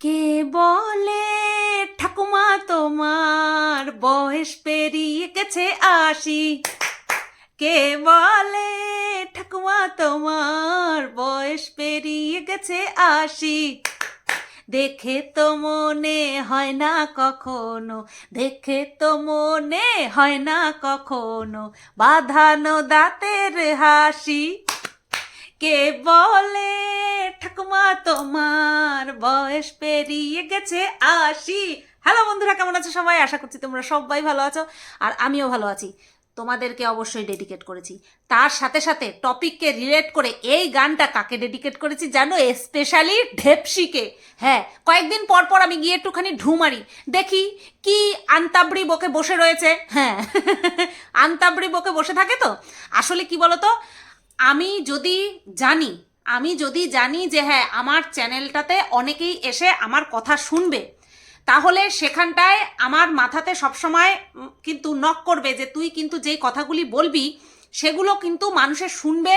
কে বলে? ঠাকুমা, তোমার বয়স পেরিয়ে গেছে আসি কে বলে? ঠাকুমা, তোমার বয়স পেরিয়ে গেছে আসি দেখে তো মনে হয় না কখনো, দেখে তো মনে হয় না কখনো, বাঁধানো দাঁতের হাসি। কে বলে? ঠাকুমা, তোমার বয়স পেরিয়ে গেছে আশি। হ্যালো বন্ধুরা, কেমন আছো সবাই? আশা করছি তোমরা সবাই ভালো আছো আর আমিও ভালো আছি। তোমাদেরকে অবশ্যই ডেডিকেট করেছি। তার সাথে সাথে টপিককে রিলেট করে এই গানটা কাকে ডেডিকেট করেছি জানো? স্পেশালি ঢেপসিকে। হ্যাঁ কয়েকদিন পর পর আমি গিয়ে একটুখানি ঢু মারি। দেখি কি আন্তাবড়ি বকে বসে রয়েছে। হ্যাঁ আন্তাবড়ি বকে বসে থাকে তো? আসলে কি বলতো? আমি যদি জানি, আমি যদি জানি যে হ্যাঁ আমার চ্যানেলটাতে অনেকেই এসে আমার কথা শুনবে, তাহলে সেখানটায় আমার মাথাতে সবসময় কিন্তু নক করবে যে তুই কিন্তু যেই কথাগুলি বলবি, সেগুলো কিন্তু মানুষের শুনবে,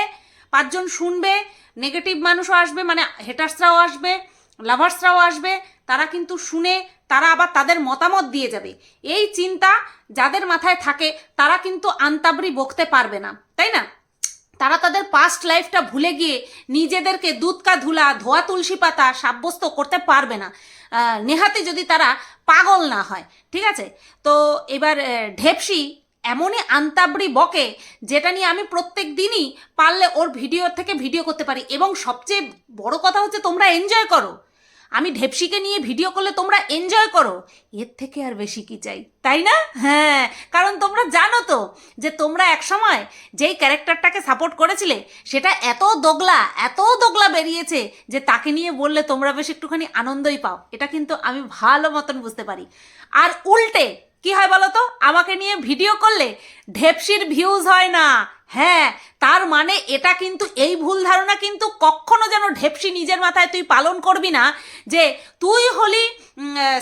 পাঁচজন শুনবে নেগেটিভ মানুষও আসবে মানে হেটার্সরাও আসবে লাভার্সরাও আসবে, তারা কিন্তু শুনে, তারা আবার তাদের মতামত দিয়ে যাবে। এই চিন্তা যাদের মাথায় থাকে, তারা কিন্তু আন্তাবরি বকতে পারবে না, তাই না? তারা তাদের পাস্ট লাইফটা ভুলে গিয়ে নিজেদেরকে দুধ কা ধুলা, ধোয়া তুলসী পাতা সাব্যস্ত করতে পারবে না। নেহাতে যদি তারা পাগল না হয়, ঠিক আছে? তো এবার ঢেপসি এমনই আন্তাবড়ি বকে, যেটা নিয়ে আমি প্রত্যেক দিনই পারলে ওর ভিডিও থেকে ভিডিও করতে পারি। এবং সবচেয়ে বড় কথা হচ্ছে তোমরা এনজয় করো। আমি ঢেপসিকে নিয়ে ভিডিও করলে তোমরা এনজয় করো। এর থেকে আর বেশি কি চাই? তাই না? হ্যাঁ কারণ তোমরা জানো তো যে তোমরা একসময় যেই ক্যারেক্টারটাকে সাপোর্ট করেছিলে, সেটা এত দোগলা এত দোগলা বেরিয়েছে যে তাকে নিয়ে বললে তোমরা বেশ একটুখানি আনন্দই পাও। এটা কিন্তু আমি ভালো মতন বুঝতে পারি। আর উল্টে, কি হয় বলো তো? আমাকে নিয়ে ভিডিও করলে ঢেপসির ভিউজ হয় না। হ্যাঁ তার মানে এটা কিন্তু, এই ভুল ধারণা কিন্তু কখনো যেন ঢেপসি নিজের মাথায় তুই পালন করবি না, যে তুই হলি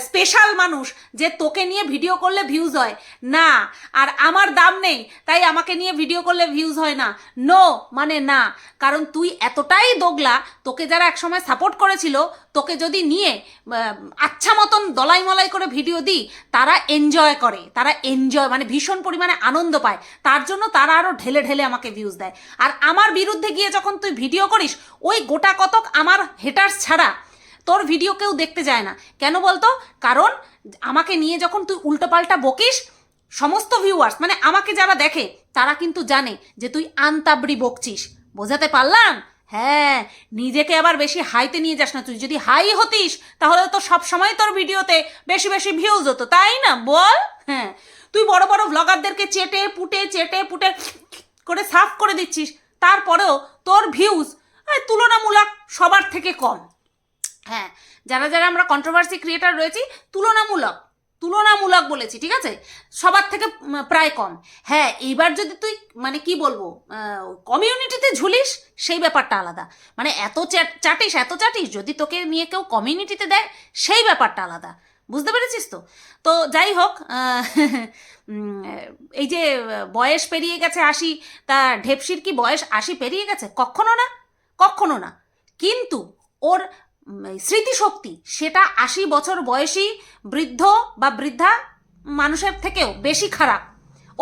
স্পেশাল মানুষ যে তোকে নিয়ে ভিডিও করলে ভিউজ হয়। না, আর আমার দাম নেই, তাই আমাকে নিয়ে ভিডিও করলে ভিউজ হয় না। নো মানে না। কারণ তুই এতটাই দোগলা, তোকে যারা একসময় সাপোর্ট করেছিল, তোকে যদি নিয়ে আচ্ছা মতন দলাই মলাই করে ভিডিও দিই, তারা এনজয় করে, তারা এনজয় মানে ভীষণ পরিমাণে আনন্দ পায়। তার জন্য তারা আরও ঢেলে ঢেলে আমাকে ভিউজ দেয়। আর আমার বিরুদ্ধে গিয়ে যখন তুই ভিডিও করিস, ওই গোটা কতক আমার হেটার্স ছাড়া তোর ভিডিও কেউ দেখতে যায় না। কেন বলতো? কারণ আমাকে নিয়ে যখন তুই উল্টোপাল্টা বকিস, সমস্ত ভিউয়ার্স মানে আমাকে যারা দেখে, তারা কিন্তু জানে যে তুই আন্তাবড়ি বকছিস। বোঝাতে পারলাম? হ্যাঁ নিজেকে আবার বেশি হাইতে নিয়ে যাস না। তুই যদি হাই হতিস, তাহলে তো সব সময় তোর ভিডিওতে বেশি বেশি ভিউজ হতো, তাই না? বল? হ্যাঁ তুই বড় বড় ভ্লগারদেরকে চেটে, পুটে চেটে, পুটে করে সাফ করে দিচ্ছিস, তারপরেও তোর ভিউজ তুলনামূলক সবার থেকে কম। হ্যাঁ যারা যারা আমরা কন্ট্রোভার্সি ক্রিয়েটার রয়েছি, তুলনামূলক তুলনামূলক বলেছি, ঠিক আছে? সবার থেকে প্রায় কম। হ্যাঁ এইবার যদি তুই মানে কি বলব কমিউনিটিতে ঝুলিস, সেই ব্যাপারটা আলাদা। মানে এত চাটিস এত চাটিস, যদি তোকে নিয়ে কেউ কমিউনিটিতে দেয়, সেই ব্যাপারটা আলাদা। বুঝতে পেরেছিস তো? তো যাই হোক এই যে বয়স পেরিয়ে গেছে আশি, তা ঢেপসির কি বয়স আশি পেরিয়ে গেছে? কখনো না কখনো না। কিন্তু ওর স্মৃতিশক্তি, সেটা আশি বছর বয়সী বৃদ্ধ বা বৃদ্ধা মানুষের থেকেও বেশি খারাপ।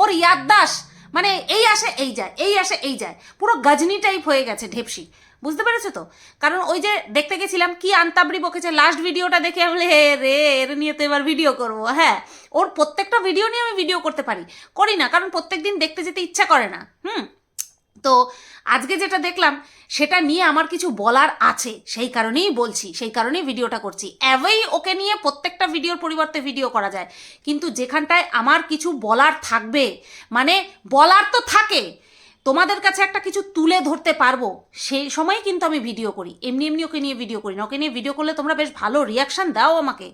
ওর ইয়াদ্দাস মানে এই আসে, এই যায়, এই আসে, এই যায়। পুরো গজনি টাইপ হয়ে গেছে ঢেপসি। বুঝতে পেরেছ তো? কারণ ওই যে দেখতে গেছিলাম কি আন্তাবড়ি বকেছে লাস্ট ভিডিওটা দেখে আমি হে রে, এর নিয়ে তো এবার ভিডিও করব। হ্যাঁ ওর প্রত্যেকটা ভিডিও নিয়ে আমি ভিডিও করতে পারি। করি না, কারণ প্রত্যেক দিন দেখতে যেতে ইচ্ছা করে না। হুম? তো আজকে যেটা দেখলাম, সেটা নিয়ে আমার কিছু বলার আছে। সেই কারণেই বলছি, সেই কারণেই ভিডিওটা করছি। অ্যাভেই ওকে নিয়ে প্রত্যেকটা ভিডিওর পরিবর্তে ভিডিও করা যায়। কিন্তু যেখানটায় আমার কিছু বলার থাকবে মানে বলার তো থাকে তোমাদের কাছে একটা কিছু তুলে ধরতে পারব, সেই সময় কিন্তু আমি ভিডিও করি। এমনি এমনি ওকে নিয়ে ভিডিও করি না। ওকে নিয়ে ভিডিও করলে তোমরা বেশ ভালো রিয়াকশান দাও আমাকে।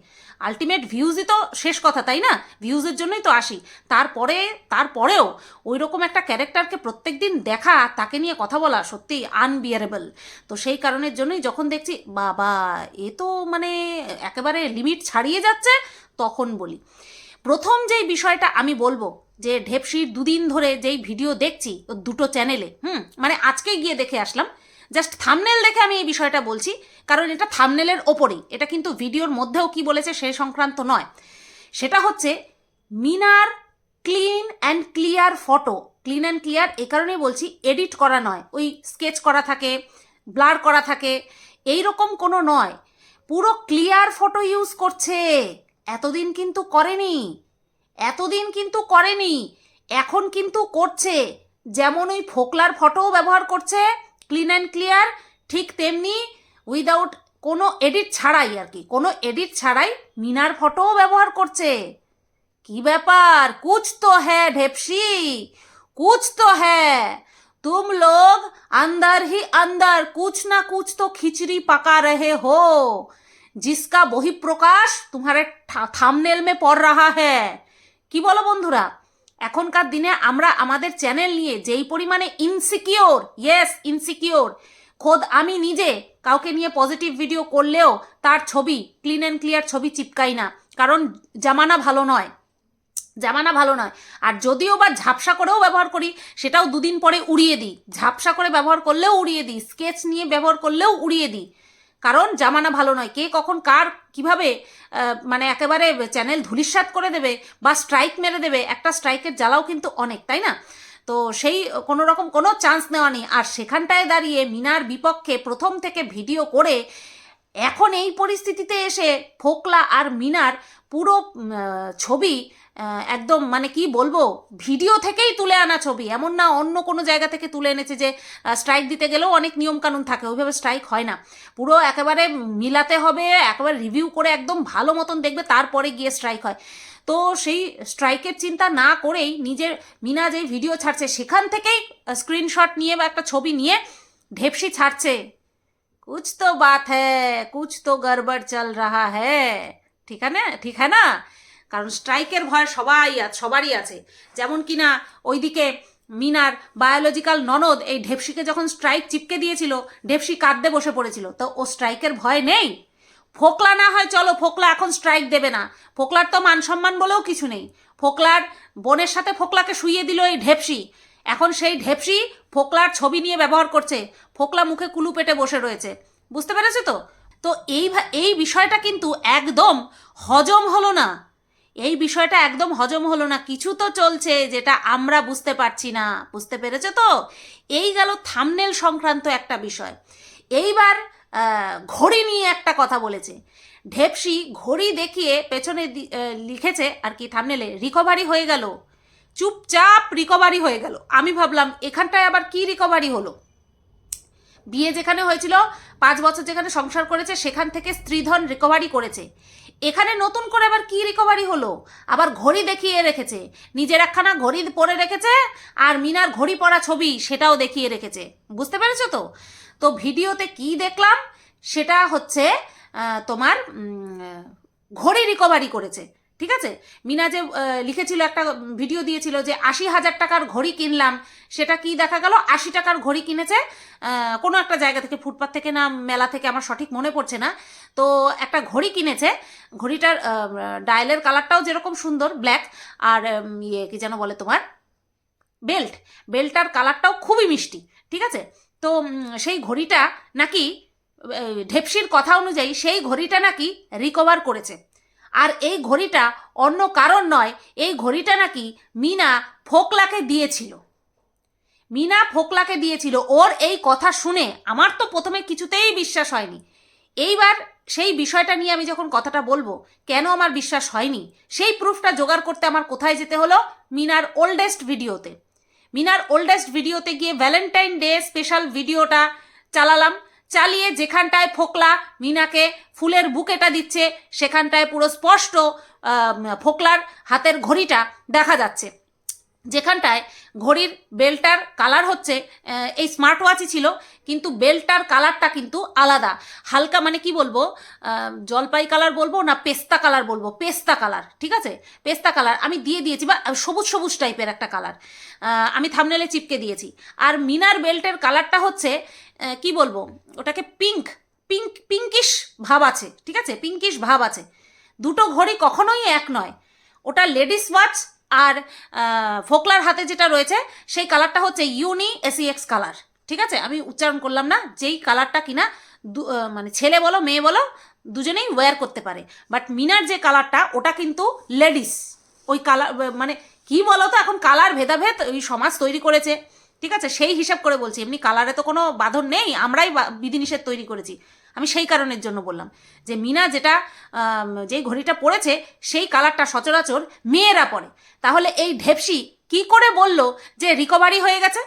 আলটিমেট ভিউজই তো শেষ কথা, তাই না? ভিউজের জন্যই তো আসি। তারপরে, তারপরেও ওই রকম একটা ক্যারেক্টারকে প্রত্যেক দিন দেখা, তাকে নিয়ে কথা বলা সত্যি আনবিয়ারেবল তো সেই কারণের জন্যই যখন দেখছি, বাবা, এ তো মানে একেবারে লিমিট ছাড়িয়ে যাচ্ছে, তখন বলি। প্রথম যেই বিষয়টা আমি বলব যে ঢেপসির দুদিন ধরে যেই ভিডিও দেখছি ওর দুটো চ্যানেলে, হুম মানে আজকে গিয়ে দেখে আসলাম। জাস্ট থামনেল দেখে আমি এই বিষয়টা বলছি, কারণ এটা থামনেলের ওপরেই। এটা কিন্তু ভিডিওর মধ্যেও কি বলেছে সে সংক্রান্ত নয়। সেটা হচ্ছে মিনার clean and clear photo. Clean and clear এ কারণেই বলছি এডিট করা নয়। ওই স্কেচ করা থাকে, ব্লার করা থাকে এই রকম কোনো নয়। পুরো ক্লিয়ার ফটো ইউজ করছে। এতদিন কিন্তু করেনি। এতদিন কিন্তু করেনি এখন কিন্তু করছে যেমন ওই ফোকলার ফটোও ব্যবহার করছে ক্লিন অ্যান্ড ক্লিয়ার ঠিক তেমনি উইদাউট কোনো এডিট ছাড়াই আর কি কোনো এডিট ছাড়াই মিনার ফটোও ব্যবহার করছে কি ব্যাপার কুছ তো হ্যাঁ ঢেপসি कुछ तो है तुम लोग अंदर ही अंदर कुछ ना कुछ तो खिचड़ी पका रहे हो जिसका বহিঃপ্রকাশ तुम्हारे থামনেল में পড় रहा है কি বলো বন্ধুরা? এখনকার দিনে আমরা আমাদের চ্যানেল নিয়ে যেই পরিমাণে ইনসিকিওর ইয়েস ইনসিকিওর খোদ আমি নিজে কাউকে নিয়ে পজিটিভ ভিডিও করলেও তার ছবি ক্লিন অ্যান্ড ক্লিয়ার ছবি চিপকাই না। কারণ জামানা ভালো নয়। জামানা ভালো নয়। আর যদিও বা ঝাপসা করেও ব্যবহার করি, সেটাও দুদিন পরে উড়িয়ে দিই। ঝাপসা করে ব্যবহার করলেও উড়িয়ে দিই। স্কেচ নিয়ে ব্যবহার করলেও উড়িয়ে দিই। কারণ জামানা ভালো নয়। কে কখন কার কীভাবে মানে একেবারে চ্যানেল ধুলিস্বাত করে দেবে বা স্ট্রাইক মেরে দেবে, একটা স্ট্রাইকের জ্বালাও কিন্তু অনেক, তাই না? তো সেই কোনো রকম কোনো চান্স নেওয়া নেই। আর সেখানটায় দাঁড়িয়ে মিনার বিপক্ষে প্রথম থেকে ভিডিও করে এখন এই পরিস্থিতিতে এসে ফোকলা আর মিনার পুরো ছবি একদম মানে কি বলব, ভিডিও থেকেই তুলে আনা ছবি। এমন না অন্য কোনো জায়গা থেকে তুলে এনেছে যে স্ট্রাইক দিতে গেলেও অনেক নিয়মকানুন থাকে, ওইভাবে স্ট্রাইক হয় না। পুরো একেবারে মিলাতে হবে, একেবারে রিভিউ করে একদম ভালো মতন দেখবে, তারপরে গিয়ে স্ট্রাইক হয়। তো সেই স্ট্রাইকের চিন্তা না করেই নিজের মিনা যে ভিডিও ছাড়ছে, সেখান থেকেই স্ক্রিনশট নিয়ে বা একটা ছবি নিয়ে ঢেপসি ছাড়ছে। কুছ তো বাত হ্যাঁ কুছ তো গড়বড় চল রাহা হ্যাঁ ঠিক না? ঠিক হ্যাঁ না? কারণ স্ট্রাইকের ভয় সবাই সবারই আছে। যেমন কিনা ওইদিকে মিনার বায়োলজিক্যাল ননদ এই ঢেপসিকে যখন স্ট্রাইক চিপকে দিয়েছিল, ঢেপসি কাঁদতে বসে পড়েছিল। তো ও স্ট্রাইকের ভয় নেই। ফোকলা না হয় চলো, ফোকলা এখন স্ট্রাইক দেবে না। ফোকলার তো মান সম্মান বলেও কিছু নেই। ফোকলার বোনের সাথে ফোকলাকে শুইয়ে দিল এই ঢেপসি। এখন সেই ঢেপসি ফোকলার ছবি নিয়ে ব্যবহার করছে। ফোকলা মুখে কুলু পেটে বসে রয়েছে। বুঝতে পেরেছ তো? তো এই এই বিষয়টা কিন্তু একদম হজম হলো না। এই বিষয়টা একদম হজম হলো না। কিছু তো চলছে যেটা আমরা বুঝতে পারছি না। বুঝতে পেরেছ তো? এই গেল থামনেল সংক্রান্ত একটা বিষয়। এইবার ঘড়ি নিয়ে একটা কথা বলেছে। ঢেপসি ঘড়ি দেখিয়ে পেছনে লিখেছে, আর কি, থামনেলে, রিকভারি হয়ে গেল। চুপচাপ রিকভারি হয়ে গেল। আমি ভাবলাম, এখানটায় আবার কি রিকভারি হলো? বিয়ে যেখানে হয়েছিল, পাঁচ বছর যেখানে সংসার করেছে, সেখান থেকে স্ত্রীধন রিকভারি করেছে। এখানে নতুন করে আবার কি রিকভারি হলো? আবার ঘড়ি দেখিয়ে রেখেছে। নিজের একখানা ঘড়ি পরে রেখেছে আর মিনার ঘড়ি পরা ছবি সেটাও দেখিয়ে রেখেছে। বুঝতে পেরেছ তো? তো ভিডিওতে কি দেখলাম? সেটা হচ্ছে তোমার ঘড়ি রিকভারি করেছে। ঠিক আছে? মিনা যে লিখেছিল একটা ভিডিও দিয়েছিল যে, আশি হাজার টাকার ঘড়ি কিনলাম, সেটা কি দেখা গেল? আশি টাকার ঘড়ি কিনেছে কোনো একটা জায়গা থেকে ফুটপাথ থেকে না, মেলা থেকে, আমার সঠিক মনে পড়ছে না। তো একটা ঘড়ি কিনেছে, ঘড়িটার ডায়ালের কালারটাও যেরকম সুন্দর, ব্ল্যাক, আর ইয়ে কি যেন বলে তোমার? বেল্ট। বেল্টটার কালারটাও খুবই মিষ্টি, ঠিক আছে? তো সেই ঘড়িটা নাকি ঢেপসির কথা অনুযায়ী, সেই ঘড়িটা নাকি রিকভার করেছে। আর এই ঘড়িটা অন্য কারণ নয়, এই ঘড়িটা নাকি মিনা ফোকলাকে দিয়েছিল। মিনা ফোকলাকে দিয়েছিল। ওর এই কথা শুনে আমার তো প্রথমে কিছুতেই বিশ্বাস হয়নি। এইবার সেই বিষয়টা নিয়ে আমি যখন কথাটা বলব, কেন আমার বিশ্বাস হয়নি? সেই প্রুফটা জোগাড় করতে আমার কোথায় যেতে হলো? মিনার ওল্ডেস্ট ভিডিওতে মিনার ওল্ডেস্ট ভিডিওতে গিয়ে ভ্যালেন্টাইন ডে স্পেশাল ভিডিওটা চালালাম। চালিয়ে যেখানটায় ফোকলা মিনাকে ফুলের বুকেটা দিচ্ছে, সেখানটায় পুরো স্পষ্ট ফোকলার হাতের ঘড়িটা দেখা যাচ্ছে। যেখানটায় ঘড়ির বেল্টার কালার হচ্ছে এই স্মার্ট ওয়াচই ছিল, কিন্তু বেল্টার কালারটা কিন্তু আলাদা। হালকা মানে কি বলব জলপাই কালার বলব না পেস্তা কালার বলব, পেস্তা কালার, ঠিক আছে? পেস্তা কালার, আমি দিয়ে দিয়েছি বা সবুজ সবুজ টাইপের একটা কালার। আমি থামনেলে চিপকে দিয়েছি। আর মিনার বেল্টের কালারটা হচ্ছে কি বলব, ওটাকে পিঙ্ক পিঙ্ক পিঙ্কিশ ভাব আছে, ঠিক আছে? পিঙ্কিশ ভাব আছে। দুটো ঘড়ি কখনোই এক নয়। ওটা লেডিস ওয়াচ আর ফোকলার হাতে যেটা রয়েছে, সেই কালারটা হচ্ছে ইউনি এসিএক্স কালার। ঠিক আছে? আমি উচ্চারণ করলাম না, যেই কালারটা কিনা মানে ছেলে বলো, মেয়ে বলো, দুজনেই ওয়্যার করতে পারে। বাট মিনার যে কালারটা, ওটা কিন্তু লেডিস ওই কালার মানে কি বলো তো এখন কালার ভেদাভেদ ওই সমাজ তৈরি করেছে। ঠিক আছে? সেই হিসাব করে বলছি। এমনি কালারে তো কোনো বাঁধন নেই, আমরাই বিধিনিষেধ তৈরি করেছি। আমি সেই কারণের জন্য বললাম যে মিনা যেটা যে ঘড়িটা পড়েছে সেই কালারটা সচরাচর মেয়েরা পরে। তাহলে এই ঢেপসি কি করে বলল যে রিকভারি হয়ে গেছে?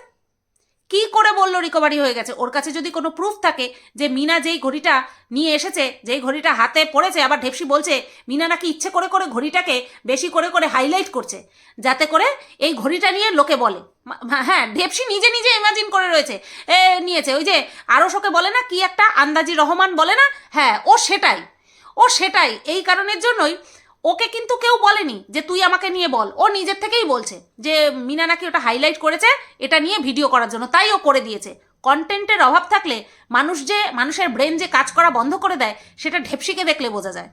কি করে বলল রিকভারি হয়ে গেছে? ওর কাছে যদি কোনো প্রুফ থাকে যে মিনা যেই ঘড়িটা নিয়ে এসেছে, যেই ঘড়িটা হাতে পড়েছে, আবার ঢেপসি বলছে, মিনা নাকি ইচ্ছে করে করে ঘড়িটাকে বেশি করে করে হাইলাইট করছে, যাতে করে এই ঘড়িটা নিয়ে লোকে বলে। হ্যাঁ ঢেপসি নিজে নিজে ইমাজিন করে রয়েছে, এ, নিয়েছে। ওই যে আরও শোকে বলে না, কি একটা আন্দাজি রহমান বলে না? হ্যাঁ ও সেটাই। ও সেটাই। এই কারণের জন্যই ওকে কিন্তু কেউ বলেনি যে তুই আমাকে নিয়ে বল। ও নিজের থেকেই বলছে যে মিনা নাকি ওটা হাইলাইট করেছে, এটা নিয়ে ভিডিও করার জন্য। তাই ও করে দিয়েছে। কন্টেন্টের অভাব থাকলে মানুষ যে, মানুষের ব্রেন যে কাজ করা বন্ধ করে দেয়, সেটা ঢেপসিকে দেখলে বোঝা যায়।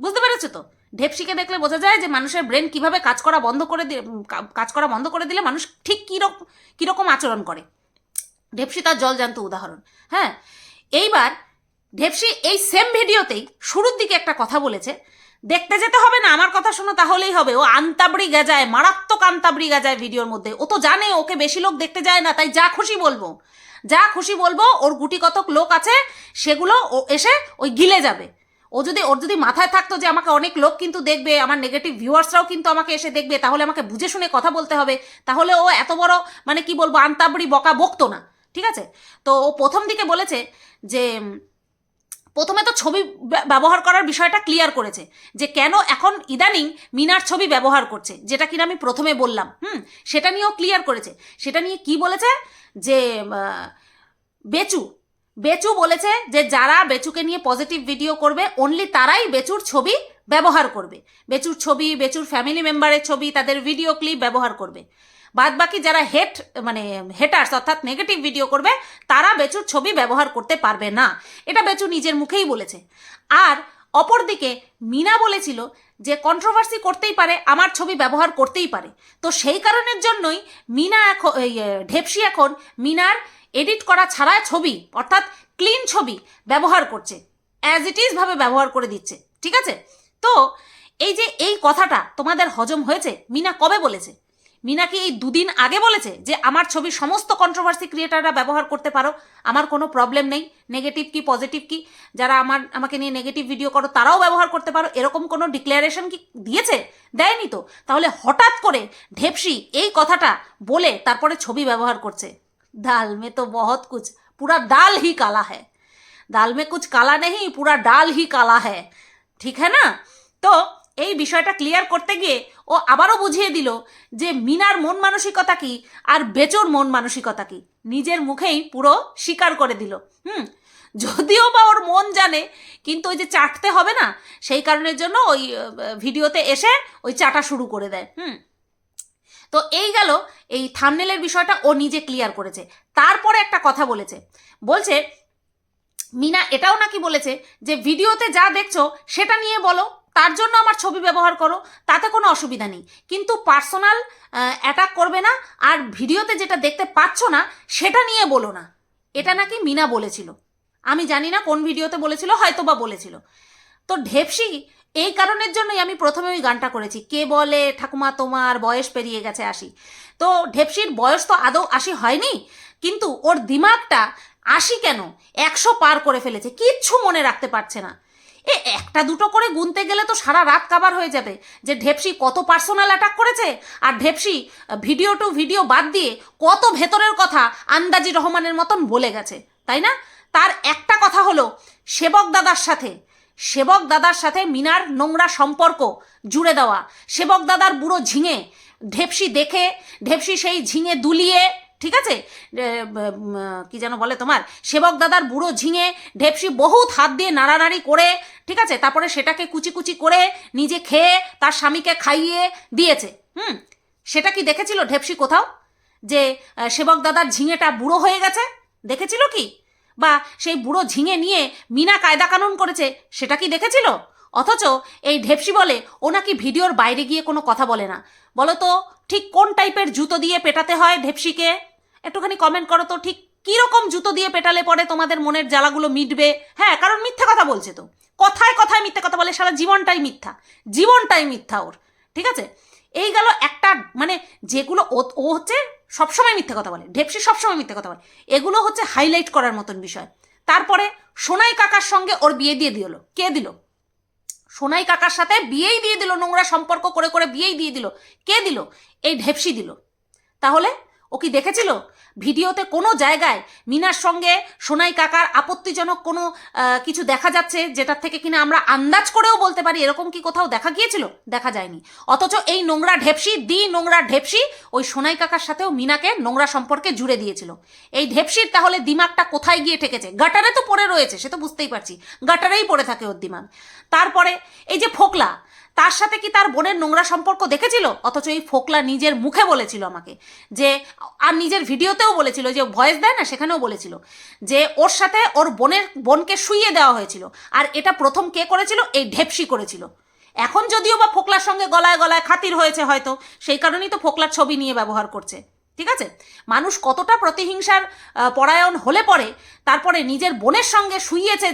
বুঝতে পেরেছ তো? ঢেপসিকে দেখলে বোঝা যায় যে মানুষের ব্রেন কীভাবে কাজ করা বন্ধ করে দিয়ে কাজ করা বন্ধ করে দিলে মানুষ ঠিক কীরকম কীরকম আচরণ করে। ঢেপসি তার জল জানতো উদাহরণ। হ্যাঁ এইবার ঢেপসি এই সেম ভিডিওতেই শুরুর দিকে একটা কথা বলেছে। দেখতে যেতে হবে না, আমার কথা শোনো তাহলেই হবে। ও আন্তাবড়ি গেজায়, মারাত্মক আন্তাবড়ি গেজায় ভিডিওর মধ্যে। ও তো জানে, ওকে বেশি লোক দেখতে যায় না, তাই যা খুশি বলব। যা খুশি বলব, ওর গুটি কতক লোক আছে, সেগুলো ও এসে ওই গিলে যাবে। ও যদি, ওর যদি মাথায় থাকতো যে আমাকে অনেক লোক কিন্তু দেখবে, আমার নেগেটিভ ভিউয়ার্সরাও কিন্তু আমাকে এসে দেখবে, তাহলে আমাকে বুঝে শুনে কথা বলতে হবে। তাহলে ও এত বড় মানে কি বলব, আন্তাবড়ি বকা বকতো না, ঠিক আছে? তো ও প্রথম দিকে বলেছে যে প্রথমে তো ছবি ব্যবহার করার বিষয়টা ক্লিয়ার করেছে যে কেন এখন ইদানিং মিনার ছবি ব্যবহার করছে, যেটা কিনা আমি প্রথমে বললাম, হুম, সেটা নিয়েও ক্লিয়ার করেছে। সেটা নিয়ে কি বলেছে? যে বেচু বেচু বলেছে যে যারা বেচুকে নিয়ে পজিটিভ ভিডিও করবে অনলি তারাই বেচুর ছবি ব্যবহার করবে। বেচুর ছবি, বেচুর ফ্যামিলি মেম্বারের ছবি, তাদের ভিডিও ক্লিপ ব্যবহার করবে। বাদ বাকি যারা হেট মানে হেটার্স অর্থাৎ নেগেটিভ ভিডিও করবে, তারা বেচুর ছবি ব্যবহার করতে পারবে না। এটা বেচু নিজের মুখেই বলেছে। আর অপরদিকে মিনা বলেছিল যে কন্ট্রোভার্সি করতেই পারে, আমার ছবি ব্যবহার করতেই পারে। তো সেই কারণের জন্যই মিনা এখন ঢেপসি এখন মিনার এডিট করা ছাড়া ছবি, অর্থাৎ ক্লিন ছবি ব্যবহার করছে। অ্যাজ ইট ইজ ভাবে ব্যবহার করে দিচ্ছে। ঠিক আছে? তো এই যে এই কথাটা তোমাদের হজম হয়েছে, মিনা কবে বলেছে? মিনা কি এই দুদিন আগে বলেছে যে, আমার ছবি সমস্ত কন্ট্রোভার্সি ক্রিয়েটাররা ব্যবহার করতে পারো। আমার কোনো প্রবলেম নেই। নেগেটিভ কি পজিটিভ কি? যারা আমার, আমাকে নিয়ে নেগেটিভ ভিডিও করো, তারাও ব্যবহার করতে পারো। এরকম কোনো ডিক্লারেশন কি দিয়েছে? দেয়নি তো। তাহলে হঠাৎ করে ঢেপসি এই কথাটা বলে তারপরে ছবি ব্যবহার করছে। দাল মে তো বহুত কুছ, পুরা ডাল হি কালা হ্যায়। দাল মে কুছ কালা নেই পুরা ডাল হি কালা হ্যায়। ঠিক হ্যাঁ না? তো এই বিষয়টা ক্লিয়ার করতে গিয়ে ও আবারও বুঝিয়ে দিল যে মিনার মন মানসিকতা কি আর বেচোর মন মানসিকতা কি। নিজের মুখেই পুরো স্বীকার করে দিল। হুম, যদিও বা ওর মন জানে, কিন্তু ওই যে চাটতে হবে না, সেই কারণের জন্য ওই ভিডিওতে এসে ওই চাটা শুরু করে দেয়। হুম, তো এই গেল এই থামনেলের বিষয়টা ও নিজে ক্লিয়ার করেছে। তারপরে একটা কথা বলেছে। বলছে, মিনা, এটাও নাকি বলেছে যে ভিডিওতে যা দেখছ, সেটা নিয়ে বলো। তার জন্য আমার ছবি ব্যবহার করো, তাতে কোনো অসুবিধা নেই। কিন্তু পার্সোনাল অ্যাটাক করবে না, আর ভিডিওতে যেটা দেখতে পাচ্ছ না, সেটা নিয়ে বলো না। এটা নাকি মিনা বলেছিল। আমি জানি না কোন ভিডিওতে বলেছিল হয়তো বা বলেছিল। তো ঢেপসি, এই কারণের জন্যই আমি প্রথমে ওই গানটা করেছি। কে বলে, ঠাকুমা তোমার বয়স পেরিয়ে গেছে আশি। তো ঢেপসির বয়স তো আদৌ আশি হয়নি, কিন্তু ওর দিমাগটা আশি কেন? একশো পার করে ফেলেছে। কিচ্ছু মনে রাখতে পারছে না। এ, একটা দুটো করে গুনতে গেলে তো সারা রাত কাবার হয়ে যাবে। যে ঢেপসি কত পার্সোনাল অ্যাটাক করেছে, আর ঢেপসি ভিডিও টু ভিডিও বাদ দিয়ে কত ভেতরের কথা আন্দাজি রহমানের মতন বলে গেছে, তাই না? তার একটা কথা হলো, সেবক দাদার সাথে, সেবক দাদার সাথে মিনার নোংরা সম্পর্ক জুড়ে দেওয়া, সেবক দাদার বুড়ো ঝিঙে, ঢেপসি দেখে, ঢেপসি সেই ঝিঙে দুলিয়ে ঠিক আছে? কি যেন বলে তোমার? সেবক দাদার বুড়ো ঝিঙে ঢেপসি বহুত হাত দিয়ে নাড়ানাড়ি করে, ঠিক আছে? তারপরে সেটাকে কুচি কুচি করে নিজে খেয়ে তার স্বামীকে খাইয়ে দিয়েছে। হুম? সেটা কি দেখেছিল ঢেপসি কোথাও? যে সেবক দাদার ঝিঙেটা বুড়ো হয়ে গেছে? দেখেছিল কি? বা সেই বুড়ো ঝিঙে নিয়ে মিনা কায়দা কানুন করেছে, সেটা কি দেখেছিল? অথচ এই ঢেপসি বলে, ও নাকি ভিডিওর বাইরে গিয়ে কোনো কথা বলে না। বলো তো, ঠিক কোন টাইপের জুতো দিয়ে পেটাতে হয় ঢেপসিকে? একটুখানি কমেন্ট করো তো, ঠিক কীরকম জুতো দিয়ে পেটালে পরে তোমাদের মনের জ্বালাগুলো মিটবে? হ্যাঁ কারণ মিথ্যা কথা বলছে তো। কথায় কথায় মিথ্যা কথা বলে, সারা জীবনটাই মিথ্যা। জীবনটাই মিথ্যা ওর, ঠিক আছে? এই গেল একটা মানে যেগুলো ও হচ্ছে সবসময় মিথ্যা কথা বলে, ঢেপসি সবসময় মিথ্যা কথা বলে। এগুলো হচ্ছে হাইলাইট করার মতন বিষয়। তারপরে সোনাই কাকার সঙ্গে ওর বিয়ে দিয়ে দিল। কে দিল? সোনাই কাকার সাথে বিয়েই দিয়ে দিল, নোংরা সম্পর্ক করে করে বিয়েই দিয়ে দিল। কে দিল? এই ঢেপসি দিল। তাহলে ও কি দেখেছিল? ভিডিওতে কোনো জায়গায় মিনার সঙ্গে সোনাই কাকার আপত্তিজনক কোনো কিছু দেখা যাচ্ছে যেটার থেকে কিনা আমরা আন্দাজ করেও বলতে পারি এরকম কি কোথাও দেখা গিয়েছিল? দেখা যায়নি। অথচ এই নোংরা ঢেপসি, দি নোংরা ঢেপসি ওই সোনাই কাকার সাথেও মিনাকে নোংরা সম্পর্কে জুড়ে দিয়েছিল। এই ঢেপসির তাহলে দিমাগটা কোথায় গিয়ে ঠেকেছে? গাটারে তো পড়ে রয়েছে, সে তো বুঝতেই পারছি। গাটারেই পড়ে থাকে ওর দিমাগ। তারপরে এই যে ফোকলা তার সাথে কি তার বোনের নোংরা সম্পর্ক দেখেছিল? অথচ এই ফোকলা নিজের মুখে বলেছিল আমাকে। যে, আর নিজের ভিডিওতেও বলেছিল, যে ভয়েস দেয় না, সেখানেও বলেছিল। যে ওর সাথে ওর বোনের, বোনকে শুইয়ে দেওয়া হয়েছিল। আর এটা প্রথম কে করেছিল? এই ঢেপসি করেছিল। এখন যদিও বা ফোকলার সঙ্গে গলায় গলায় খাতির হয়েছে হয়তো, সেই কারণেই তো ফোকলার ছবি নিয়ে ব্যবহার করছে। ঠিক আছে? মানুষ কতটা প্রতিহিংসার পরায়ণ হলে পরে, তারপরে নিজের বোনের সঙ্গে শুইয়েছে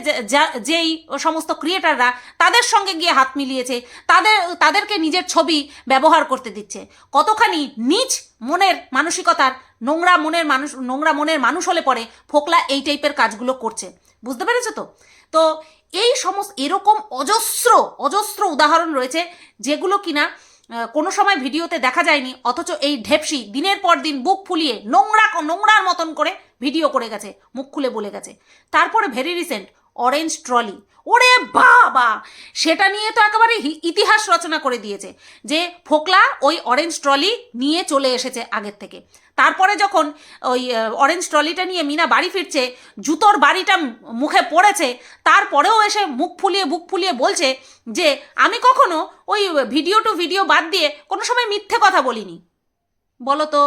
যেই সমস্ত ক্রিয়েটাররা তাদের সঙ্গে গিয়ে হাত মিলিয়েছে, তাদের, তাদেরকে নিজের ছবি ব্যবহার করতে দিচ্ছে। কতখানি নিচ মনের মানসিকতার, নোংরা মনের মানুষ, নোংরা মনের মানুষ হলে পরে ফোকলা এই টাইপের কাজগুলো করছে। বুঝতে পেরেছ তো? তো এই সমস্ত, এরকম অজস্র অজস্র উদাহরণ রয়েছে যেগুলো কিনা কোনো সময় ভিডিওতে দেখা যায়নি, অথচ এই ঢেপসি দিনের পর দিন বুক ফুলিয়ে নোংরা নোংরার মতন করে ভিডিও করে গেছে, মুখ খুলে বলে গেছে। তারপরে ভেরি রিসেন্ট অরেঞ্জ ট্রলি ওরে বাবা! সেটা নিয়ে তো একেবারে ইতিহাস রচনা করে দিয়েছে যে ফোকলা ওই অরেঞ্জ ট্রলি নিয়ে চলে এসেছে আগের থেকে। তারপরে যখন ওই অরেঞ্জ ট্রলিটা নিয়ে মিনা বাড়ি ফিরছে, জুতোর বাড়িটা মুখে পড়েছে, তারপরেও এসে মুখ ফুলিয়ে বুক ফুলিয়ে বলছে যে, আমি কখনো ওই ভিডিও টু ভিডিও বাদ দিয়ে কোনো সময় মিথ্যে কথা বলিনি। বলো তো।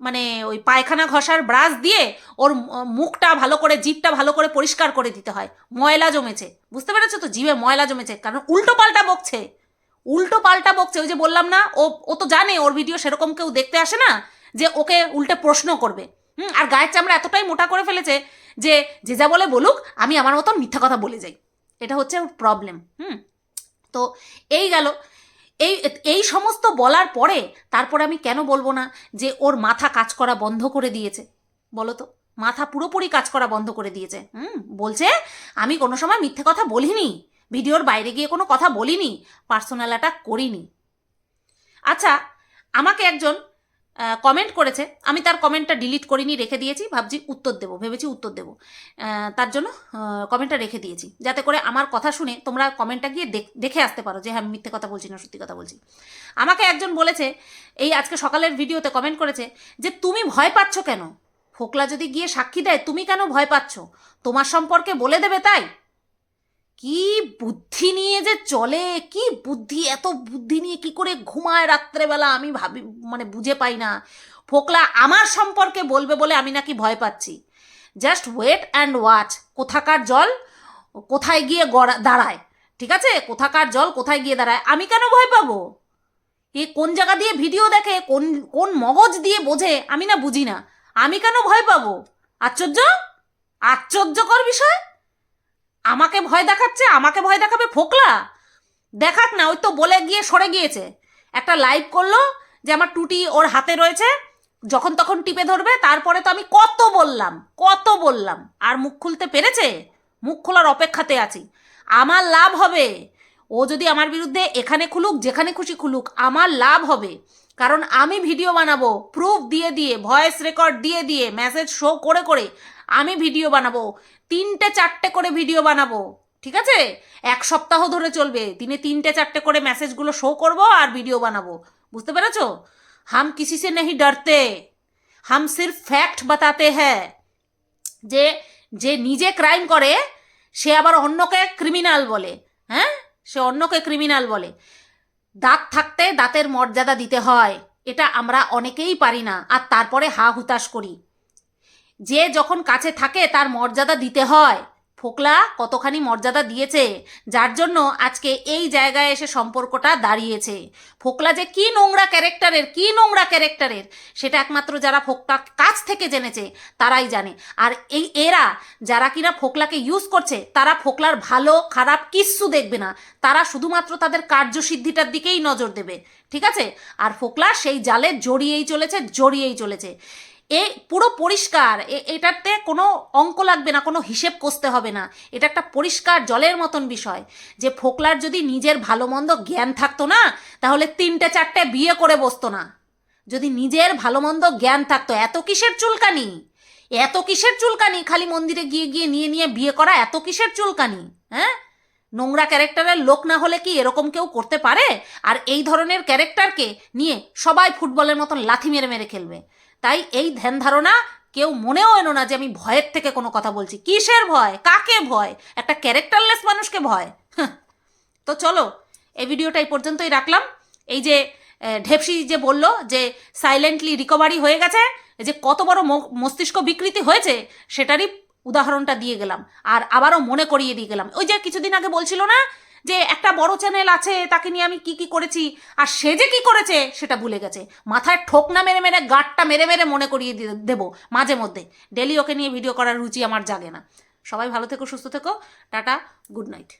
মানে ওই পায়খানা ঘষার ব্রাশ দিয়ে ওর মুখটা ভালো করে, জিভটা ভালো করে পরিষ্কার করে দিতে হয়। ময়লা জমেছে। বুঝতে পেরেছ তো? জিভে ময়লা জমেছে। কারণ উল্টো পাল্টা বকছে। উল্টো পাল্টা বকছে। ওই যে বললাম না, ও ও তো জানে, ওর ভিডিও সেরকম কেউ দেখতে আসে না, যে ওকে উল্টে প্রশ্ন করবে। হুম, আর গায়ের চামড়া এতটাই মোটা করে ফেলেছে যে যে যা বলে বলুক, আমি আমার মতন মিথ্যা কথা বলে যাই। এটা হচ্ছে প্রবলেম হুম, তো এই গেল। এই এই সমস্ত বলার পরে তারপরে আমি কেন বলব না যে ওর মাথা কাজ করা বন্ধ করে দিয়েছে? বলো তো, মাথা পুরোপুরি কাজ করা বন্ধ করে দিয়েছে। হুম, বলছে, আমি কোনো সময় মিথ্যে কথা বলিনি, ভিডিওর বাইরে গিয়ে কোনো কথা বলিনি, পার্সোনাল অ্যাটাক করিনি। আচ্ছা আমাকে একজন কমেন্ট করেছে। আমি তার কমেন্টটা ডিলিট করিনি, রেখে দিয়েছি। ভাবছি উত্তর দেবো, ভেবেছি উত্তর দেবো। তার জন্য কমেন্টটা রেখে দিয়েছি। যাতে করে আমার কথা শুনে তোমরা কমেন্টটা গিয়ে দেখ- আসতে পারো যে হ্যাঁ মিথ্যে কথা বলছি না, সত্যি কথা বলছি। আমাকে একজন বলেছে, এই আজকে সকালের ভিডিওতে কমেন্ট করেছে যে, তুমি ভয় পাচ্ছ কেন? ফোকলা যদি গিয়ে সাক্ষী দেয়, তুমি কেন ভয় পাচ্ছ? তোমার সম্পর্কে বলে দেবে তাই? কি বুদ্ধি নিয়ে যে চলে? কি বুদ্ধি? এত বুদ্ধি নিয়ে কি করে ঘুমায় রাত্রেবেলা? আমি ভাবি মানে বুঝে পাই না। ফোকলা আমার সম্পর্কে বলবে বলে আমি নাকি ভয় পাচ্ছি। জাস্ট ওয়েট অ্যান্ড ওয়াচ কোথাকার জল? কোথায় গিয়ে গড়া- দাঁড়ায়? ঠিক আছে? কোথাকার জল? কোথায় গিয়ে দাঁড়ায়? আমি কেন ভয় পাবো? এ কোন জায়গা দিয়ে ভিডিও দেখে, কোন কোন মগজ দিয়ে বোঝে? আমি না বুঝি না। আমি কেন ভয় পাবো? আশ্চর্য? আশ্চর্যকর বিষয়? আমাকে ভয় দেখাচ্ছে, আমাকে ভয় দেখাবে ফোকলা? দেখাক না, ওই তো বলে গিয়ে সরে গিয়েছে। একটা লাইভ করল যে আমার টুটি ওর হাতে রয়েছে, যখন তখন টিপে ধরবে, তারপরে তো আমি কত বললাম কত বললাম। আর মুখ খুলতে পেরেছে? মুখ খোলার অপেক্ষাতে আছি। আমার লাভ হবে। ও যদি আমার বিরুদ্ধে এখানে খুলুক, যেখানে খুশি খুলুক, আমার লাভ হবে। কারণ আমি ভিডিও বানাবো প্রুফ দিয়ে দিয়ে ভয়েস রেকর্ড দিয়ে দিয়ে মেসেজ শো করে করে আমি ভিডিও বানাবো, তিনটে চারটে করে ভিডিও বানাবো, ঠিক আছে? এক সপ্তাহ ধরে চলবে, দিনে তিনটে চারটে করে মেসেজগুলো শো করব আর ভিডিও বানাবো, বুঝতে পেরেছ? হাম কিসি সে নেই ডরতে, হাম সির্ফ ফ্যাক্ট বাতাতে হ্যাঁ যে যে নিজে ক্রাইম করে, সে আবার অন্যকে ক্রিমিনাল বলে হ্যাঁ? সে অন্যকে ক্রিমিনাল বলে। দাঁত থাকতে দাঁতের মর্যাদা দিতে হয়, এটা আমরা অনেকেই পারি না, আর তারপরে হা হুতাশ করি। যে যখন কাছে থাকে তার মর্যাদা দিতে হয়। ফোকলা কতখানি মর্যাদা দিয়েছে, যার জন্য আজকে এই জায়গায় এসে সম্পর্কটা দাঁড়িয়েছে। ফোকলা যে কি নোংরা ক্যারেক্টারের, কি নোংরা ক্যারেক্টারের, সেটা একমাত্র যারা ফোকলা কাছ থেকে জেনেছে, তারাই জানে। আর এই এরা যারা কিনা ফোকলাকে ইউজ করছে, তারা ফোকলার ভালো, খারাপ কিচ্ছু দেখবে না। তারা শুধুমাত্র তাদের কার্যসিদ্ধিটার দিকেই নজর দেবে, ঠিক আছে? আর ফোকলা সেই জালে জড়িয়েই চলেছে জড়িয়েই চলেছে। এ পুরো পরিষ্কার এটাতে কোনো অঙ্ক লাগবে না, কোনো হিসেব কষতে হবে না। এটা একটা পরিষ্কার জলের মতন বিষয়। যে ফোকলার যদি নিজের ভালো মন্দ জ্ঞান থাকতো না, তাহলে তিনটে চারটে বিয়ে করে বসতো না। যদি নিজের ভালো মন্দ জ্ঞান থাকতো, এত কিসের চুলকানি? এত কিসের চুলকানি? খালি মন্দিরে গিয়ে গিয়ে, নিয়ে নিয়ে বিয়ে করা এত কিসের চুলকানি? হ্যাঁ? নোংরা ক্যারেক্টারের লোক না হলে কি এরকম কেউ করতে পারে? আর এই ধরনের ক্যারেক্টারকে নিয়ে সবাই ফুটবলের মতন লাথি মেরে মেরে খেলবে। তাই এই ধ্যান ধারণা কেউ মনেও এনো না যে আমি ভয়ের থেকে কোনো কথা বলছি। কিসের ভয়? কাকে ভয়? একটা ক্যারেক্টারলেস মানুষকে ভয়। তো চলো, এই ভিডিওটা এই পর্যন্তই রাখলাম। এই যে ঢেপসি যে বলল যে সাইলেন্টলি রিকভারি হয়ে গেছে যে কত বড় মস্তিষ্ক বিকৃতি হয়েছে, সেটারই উদাহরণটা দিয়ে গেলাম। আর আবারও মনে করিয়ে দিয়ে গেলাম। ওই যে কিছুদিন আগে বলছিল না যে একটা বড় চ্যানেল আছে, তাকে নিয়ে আমি কি কি করেছি, আর সে যে কি করেছে, সেটা ভুলে গেছে। মাথায় ঠোকনা মেরে মেরে, গাঁটটা মেরে মেরে মনে করিয়ে দেব দেবো, মাঝে মধ্যে। ডেলি ওকে নিয়ে ভিডিও করার রুচি আমার জাগে না। সবাই ভালো থেকো, সুস্থ থেকো, টাটা গুড নাইট